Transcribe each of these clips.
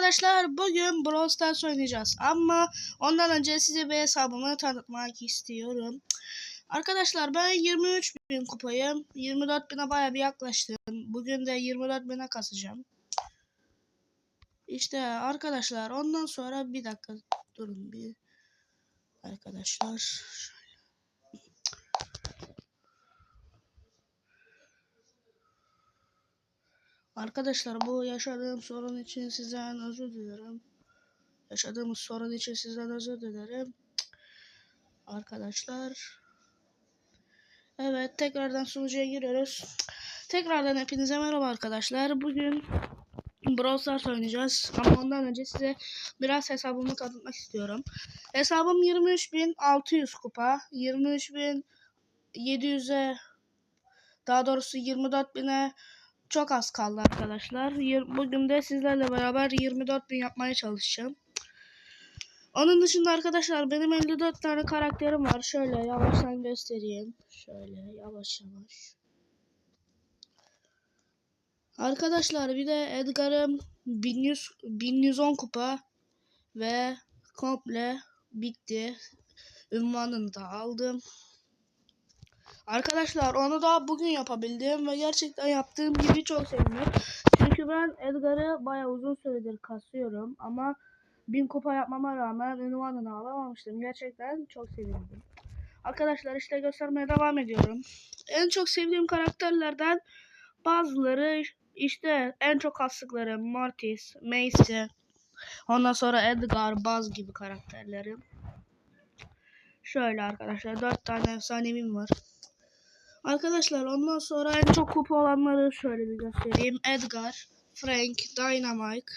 arkadaşlar bugün Brawl Stars oynayacağız ama ondan önce size bir hesabımı tanıtmak istiyorum. Arkadaşlar ben 23 bin kupayım. 24 bine baya bir yaklaştım. Bugün de 24 bine kasacağım. İşte arkadaşlar ondan sonra bir dakika durun bir. Arkadaşlar Arkadaşlar bu yaşadığım sorun için sizden özür dilerim. Yaşadığımız sorun için sizden özür dilerim. Arkadaşlar. Evet tekrardan sunucuya giriyoruz. Tekrardan hepinize merhaba arkadaşlar. Bugün Brawl Stars oynayacağız. Ama ondan önce size biraz hesabımı tanıtmak istiyorum. Hesabım 23.600 kupa. 23.700'e daha doğrusu 24.000'e çok az kaldı arkadaşlar. Bugün de sizlerle beraber 24 bin yapmaya çalışacağım. Onun dışında arkadaşlar benim 54 tane karakterim var. Şöyle yavaştan göstereyim. Şöyle yavaş yavaş. Arkadaşlar bir de Edgar'ım 1100, 1110 kupa ve komple bitti. Ünvanını da aldım. Arkadaşlar onu da bugün yapabildim ve gerçekten yaptığım gibi çok sevindim. Çünkü ben Edgar'ı baya uzun süredir kasıyorum ama bin kupa yapmama rağmen ünvanını alamamıştım. Gerçekten çok sevindim. Arkadaşlar işte göstermeye devam ediyorum. En çok sevdiğim karakterlerden bazıları işte en çok kastıkları Mortis, Macy, ondan sonra Edgar, Buzz gibi karakterlerim. Şöyle arkadaşlar dört tane efsanevim var. Arkadaşlar ondan sonra en çok kupa olanları şöyle bir göstereyim. Edgar, Frank, Dynamite,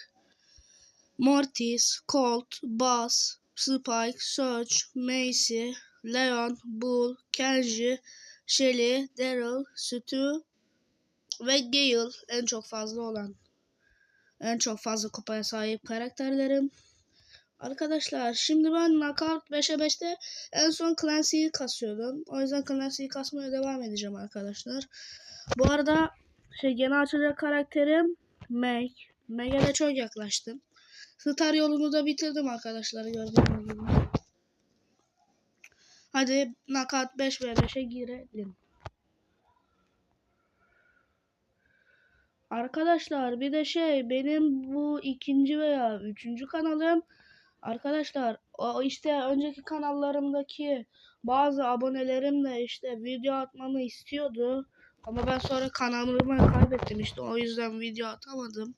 Mortis, Colt, Buzz, Spike, Surge, Macy, Leon, Bull, Kenji, Shelly, Daryl, Stu ve Gale en çok fazla olan. En çok fazla kupaya sahip karakterlerim. Arkadaşlar şimdi ben Knockout 5'e 5'te en son Clancy'yi kasıyordum. O yüzden Clancy'yi kasmaya devam edeceğim arkadaşlar. Bu arada şey gene açacak karakterim Meg. Meg'e de çok yaklaştım. Star yolunu da bitirdim arkadaşlar gördüğünüz gibi. Hadi Knockout 5 ve 5'e girelim. Arkadaşlar bir de şey benim bu ikinci veya üçüncü kanalım Arkadaşlar o işte önceki kanallarımdaki bazı abonelerim de işte video atmamı istiyordu. Ama ben sonra kanalımı kaybettim işte o yüzden video atamadım.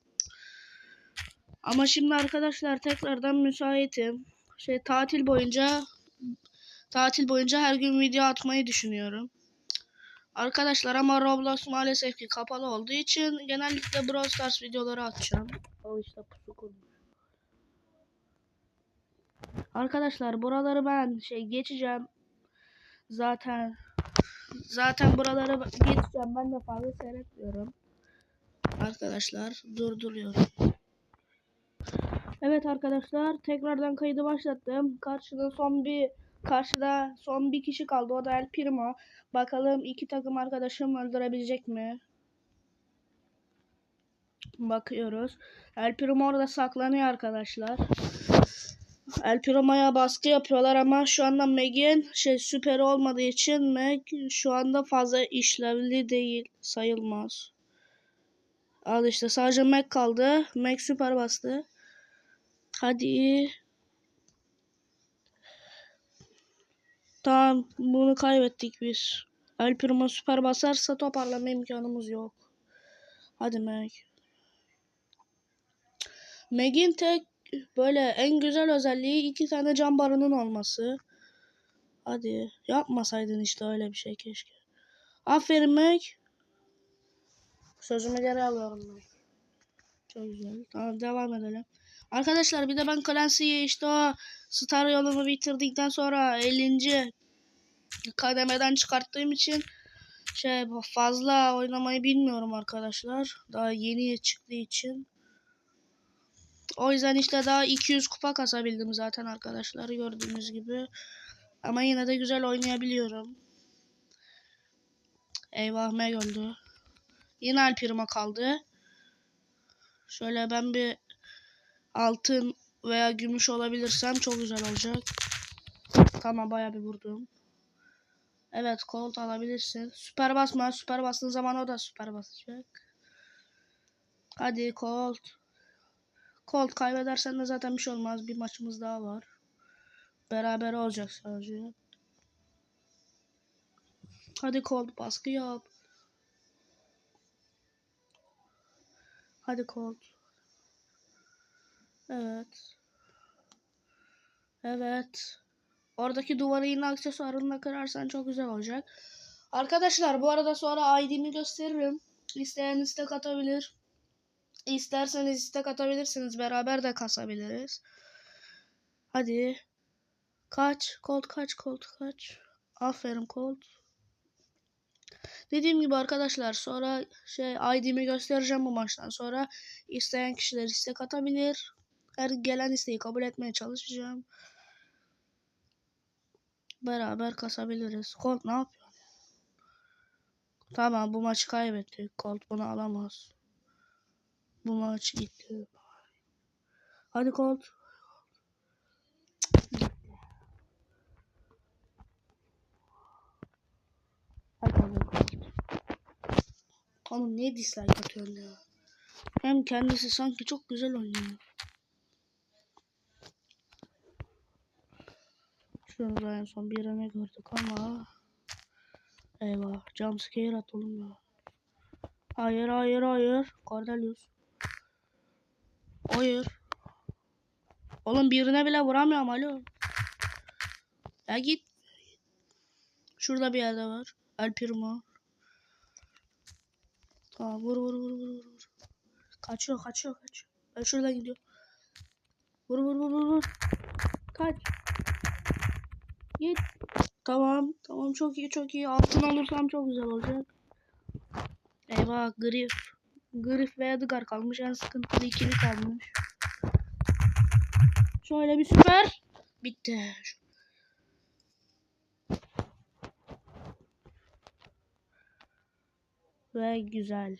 Ama şimdi arkadaşlar tekrardan müsaitim. Şey tatil boyunca tatil boyunca her gün video atmayı düşünüyorum. Arkadaşlar ama Roblox maalesef ki kapalı olduğu için genellikle Brawl Stars videoları atacağım. Al işte pusu kurmuş. Arkadaşlar buraları ben şey geçeceğim. Zaten zaten buraları geçeceğim. Ben de fazla seyretmiyorum. Arkadaşlar durduruyorum. Evet arkadaşlar tekrardan kaydı başlattım. Karşıda son bir karşıda son bir kişi kaldı. O da El Primo. Bakalım iki takım arkadaşım öldürebilecek mi? Bakıyoruz. El Primo orada saklanıyor arkadaşlar. El Primo'ya baskı yapıyorlar ama şu anda Meg'in şey süper olmadığı için Meg şu anda fazla işlevli değil sayılmaz. Al işte sadece Meg kaldı. Meg süper bastı. Hadi. Tamam bunu kaybettik biz. El Primo süper basarsa toparlama imkanımız yok. Hadi Meg. Meg'in tek böyle en güzel özelliği iki tane cam barının olması. Hadi yapmasaydın işte öyle bir şey keşke. Aferin Meg. Sözümü geri alıyorum ben. Çok güzel. Tamam devam edelim. Arkadaşlar bir de ben Clancy'yi işte o Star yolunu bitirdikten sonra 50. kademeden çıkarttığım için şey fazla oynamayı bilmiyorum arkadaşlar. Daha yeni çıktığı için. O yüzden işte daha 200 kupa kasabildim zaten arkadaşlar gördüğünüz gibi. Ama yine de güzel oynayabiliyorum. Eyvah Meg öldü. Yine Alpirima kaldı. Şöyle ben bir altın veya gümüş olabilirsem çok güzel olacak. Tamam bayağı bir vurdum. Evet Colt alabilirsin. Süper basma. Süper bastığın zaman o da süper basacak. Hadi Colt. Colt kaybedersen de zaten bir şey olmaz. Bir maçımız daha var. Beraber olacak sadece. Hadi Colt baskı yap. Hadi Colt. Evet. Evet. Oradaki duvarı yine aksesuarınla kırarsan çok güzel olacak. Arkadaşlar bu arada sonra ID'mi gösteririm. İsteyen istek atabilir. İsterseniz istek atabilirsiniz. Beraber de kasabiliriz. Hadi. Kaç. Colt kaç. Colt kaç. Aferin Colt. Dediğim gibi arkadaşlar sonra şey ID'mi göstereceğim bu maçtan sonra. isteyen kişiler istek atabilir. Her gelen isteği kabul etmeye çalışacağım. Beraber kasabiliriz. Colt ne yapıyor? Tamam bu maçı kaybettik. Colt bunu alamaz. Bu maç gitti. Hadi Colt. Oğlum niye dislike atıyorsun ya? Hem kendisi sanki çok güzel oynuyor. Şurada en son bir ne gördük ama Eyvah jumpscare at oğlum ya. Hayır hayır hayır. Cordelius. Hayır. Oğlum birine bile vuramıyorum alo. Ya git. Şurada bir yerde var. El Primo. Tamam vur vur vur vur vur. Kaçıyor kaçıyor kaçıyor. Ben şuradan gidiyor. Vur vur vur vur vur. Kaç. Git. Tamam. Tamam çok iyi çok iyi. Altın alırsam çok güzel olacak. Eyvah Grif. Grif ve Edgar kalmış. En sıkıntılı ikili kalmış. Şöyle bir süper. Bitti. Ve güzel.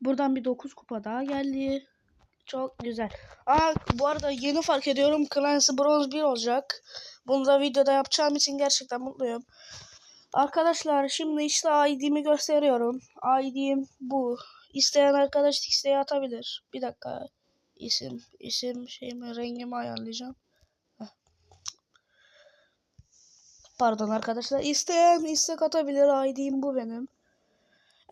Buradan bir 9 kupa daha geldi. Çok güzel. Aa bu arada yeni fark ediyorum. Clancy Bronze 1 olacak. Bunu da videoda yapacağım için gerçekten mutluyum. Arkadaşlar şimdi işte ID'mi gösteriyorum. ID'm bu. İsteyen arkadaş isteği atabilir. Bir dakika. İsim, isim şeyimi, rengimi ayarlayacağım. Pardon arkadaşlar. İsteyen istek atabilir. ID'm bu benim.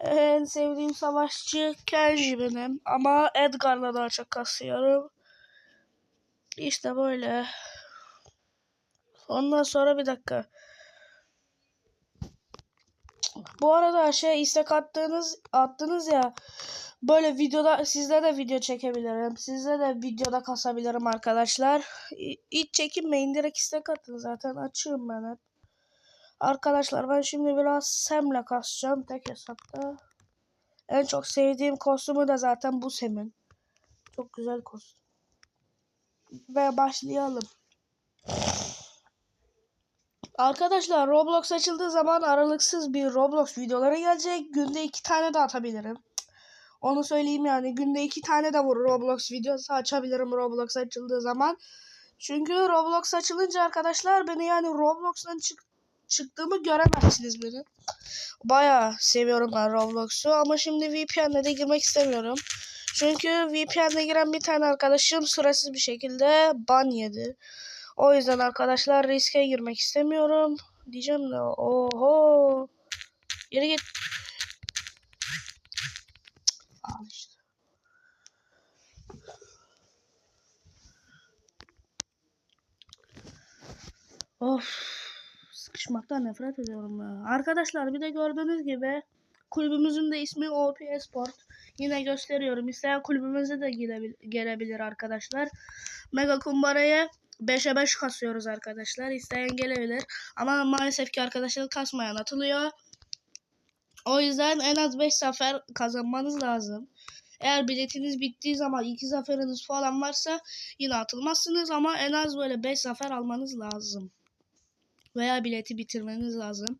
En sevdiğim savaşçı Kenji benim. Ama Edgar'la daha çok kasıyorum. İşte böyle. Ondan sonra bir dakika. Bu arada şey istek attığınız attınız ya böyle videoda sizle de video çekebilirim. Sizle de videoda kasabilirim arkadaşlar. Hiç çekinmeyin direkt istek atın zaten açığım ben hep. Arkadaşlar ben şimdi biraz Sam'le kasacağım tek hesapta. En çok sevdiğim kostümü de zaten bu Sam'in. Çok güzel kostüm. Ve başlayalım. Arkadaşlar Roblox açıldığı zaman aralıksız bir Roblox videoları gelecek. Günde iki tane de atabilirim. Onu söyleyeyim yani. Günde iki tane de Roblox videosu açabilirim Roblox açıldığı zaman. Çünkü Roblox açılınca arkadaşlar beni yani Roblox'tan çık çıktığımı göremezsiniz beni. Baya seviyorum ben Roblox'u ama şimdi VPN'le de girmek istemiyorum. Çünkü VPN'le giren bir tane arkadaşım sırasız bir şekilde ban yedi. O yüzden arkadaşlar riske girmek istemiyorum. Diyeceğim de oho. Geri git. Al. Of. Sıkışmaktan nefret ediyorum ya. Arkadaşlar bir de gördüğünüz gibi kulübümüzün de ismi OP Esport. Yine gösteriyorum. İsteyen kulübümüze de gelebilir arkadaşlar. Mega kumbaraya 5'e 5 kasıyoruz arkadaşlar. İsteyen gelebilir. Ama maalesef ki arkadaşlar kasmayan atılıyor. O yüzden en az 5 zafer kazanmanız lazım. Eğer biletiniz bittiği zaman 2 zaferiniz falan varsa yine atılmazsınız ama en az böyle 5 zafer almanız lazım. Veya bileti bitirmeniz lazım.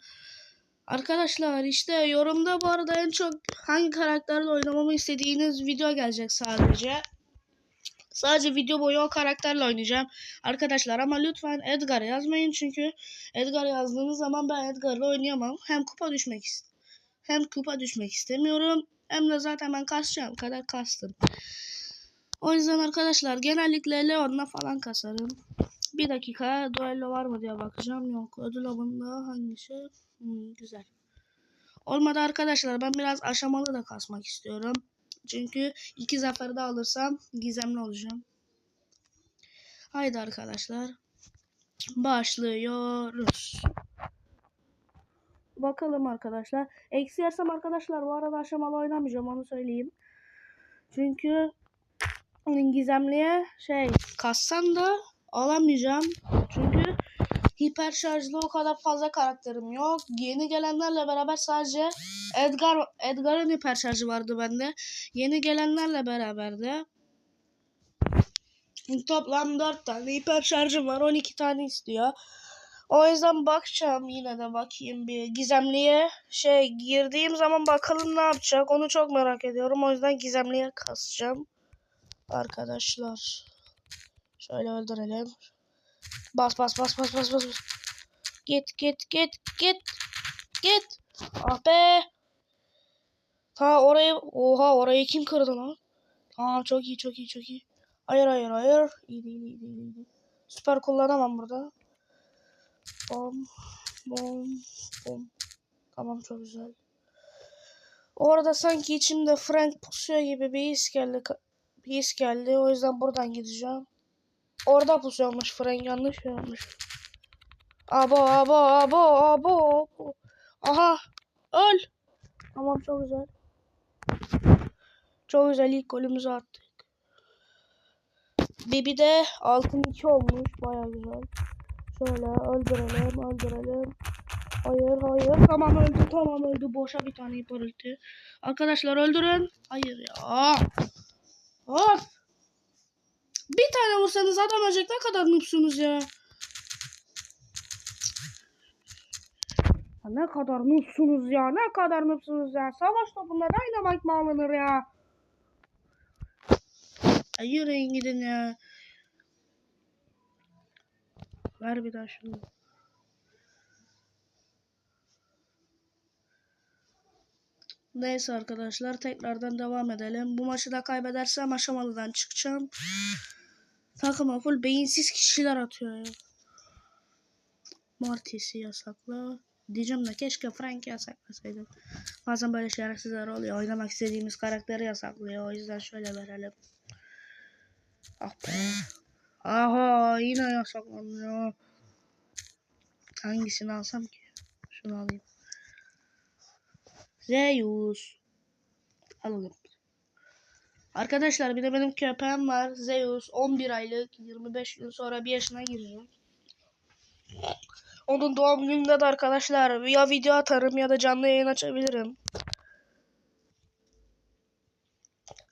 Arkadaşlar işte yorumda bu arada en çok hangi karakterle oynamamı istediğiniz video gelecek sadece. Sadece video boyu o karakterle oynayacağım. Arkadaşlar ama lütfen Edgar yazmayın çünkü Edgar yazdığınız zaman ben Edgar'la oynayamam. Hem kupa düşmek hem kupa düşmek istemiyorum hem de zaten ben kasacağım kadar kastım. O yüzden arkadaşlar genellikle Leon'la falan kasarım. Bir dakika duello var mı diye bakacağım. Yok ödül avında hangisi? Hmm, güzel. Olmadı arkadaşlar ben biraz aşamalı da kasmak istiyorum. Çünkü iki zafer de alırsam gizemli olacağım. Haydi arkadaşlar. Başlıyoruz. Bakalım arkadaşlar. Eksi yersem arkadaşlar bu arada aşamalı oynamayacağım onu söyleyeyim. Çünkü gizemliye şey kassam da alamayacağım. Çünkü hiper şarjlı o kadar fazla karakterim yok. Yeni gelenlerle beraber sadece Edgar Edgar'ın hiper şarjı vardı bende. Yeni gelenlerle beraber de toplam 4 tane hiper şarjım var. 12 tane istiyor. O yüzden bakacağım yine de bakayım bir gizemliye şey girdiğim zaman bakalım ne yapacak. Onu çok merak ediyorum. O yüzden gizemliye kasacağım. Arkadaşlar. Şöyle öldürelim. Bas bas bas bas bas bas. Git git git git. Git. Ah be. Ha orayı oha orayı kim kırdı lan? Tamam çok iyi çok iyi çok iyi. Hayır hayır hayır. İyi değil iyi değil iyi değil. Süper kullanamam burada. Bom bom bom. Tamam çok güzel. Orada sanki içimde Frank pusuyor gibi bir his geldi. Bir his geldi. O yüzden buradan gideceğim. Orada pusuyormuş Frank yanlış yapmış. Abo abo abo abo. abo. Aha öl. Tamam çok güzel. Çok güzel ilk golümüzü attık. Bibi de altın 2 olmuş. Baya güzel. Şöyle öldürelim öldürelim. Hayır hayır. Tamam öldü tamam öldü. Boşa bir tane parıltı. Arkadaşlar öldürün. Hayır ya. Of. Bir tane vursanız adam ölecek. Ne kadar noobsunuz ya. Ne kadar noobsunuz ya. Ne kadar noobsunuz ya. Savaş topunda dynamite mı alınır ya? ya yürüyün gidin ya. Ver bir daha şunu. Neyse arkadaşlar tekrardan devam edelim. Bu maçı da kaybedersem aşamalıdan çıkacağım. Takıma full beyinsiz kişiler atıyor ya. Mortis'i yasakla. Diyeceğim de keşke Frank'i yasaklasaydım. Bazen böyle şerefsizler oluyor. Oynamak istediğimiz karakteri yasaklıyor. O yüzden şöyle verelim. Ah be. Aha yine yasaklanıyor. Hangisini alsam ki? Şunu alayım. Zeus. Alalım. Arkadaşlar bir de benim köpeğim var. Zeus 11 aylık 25 gün sonra bir yaşına girecek. Onun doğum gününde de arkadaşlar ya video atarım ya da canlı yayın açabilirim.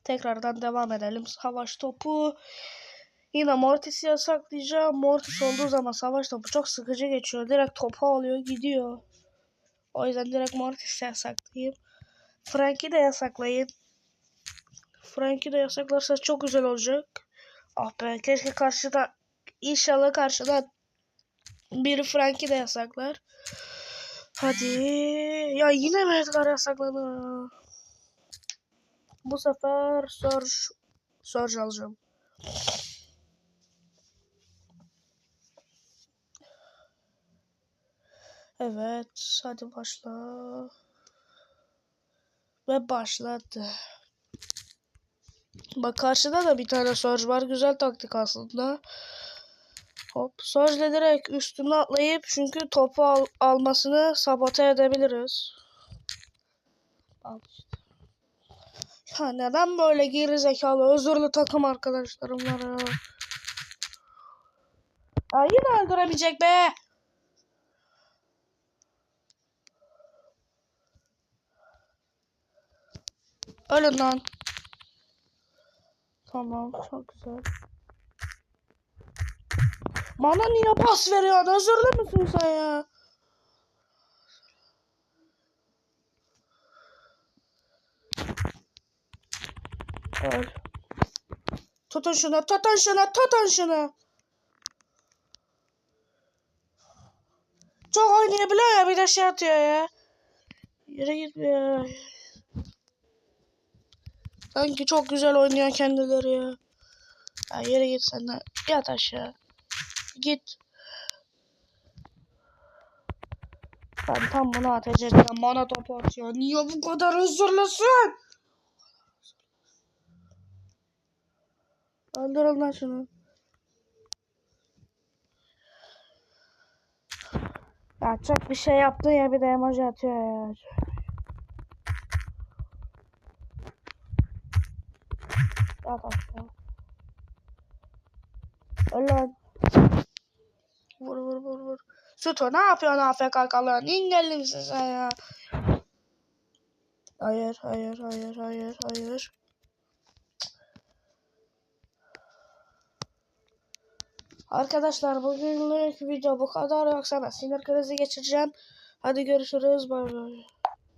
Tekrardan devam edelim. Savaş topu. Yine Mortis'i yasaklayacağım. Mortis olduğu zaman savaş topu çok sıkıcı geçiyor. Direkt topu alıyor gidiyor. O yüzden direkt Mortis'i yasaklayayım. Frank'i de yasaklayın. Frank'i de yasaklarsa çok güzel olacak. Ah be keşke karşıda inşallah karşıda biri Frank'i de yasaklar. Hadi. Ya yine Edgar yasakladı? Bu sefer Surge, Surge alacağım. Evet, hadi başla. Ve başladı. Bak karşıda da bir tane Surge var. Güzel taktik aslında. Hop. Surge'le direkt üstüne atlayıp çünkü topu al almasını sabote edebiliriz. Al işte. Ya neden böyle geri zekalı özürlü takım arkadaşlarım var ya. Ya yine öldüremeyecek be. Ölün lan. Tamam çok güzel. Bana niye pas veriyorsun? Özürlü müsün sen ya? Öl. Tutun şunu, tutun şunu, tutun şunu. Çok oynayabiliyor ya bir de şey atıyor ya. Yere gitmiyor. Sanki çok güzel oynuyor kendileri ya. Ya yere git sen de. Yat aşağı. Git. Ben tam bunu atacaktım. Bana top atıyor. Niye bu kadar hızlısın? Öldürün lan şunu. Ya çok bir şey yaptın ya bir de emoji atıyor ya. Yat aşağı. Öl lan. Vur vur vur vur. Süto ne yapıyorsun AFK kalıyorsun? İngelli misin sen ya? Hayır hayır hayır hayır hayır. Arkadaşlar bugünlük video bu kadar yoksa ben sinir krizi geçireceğim. Hadi görüşürüz bay bay.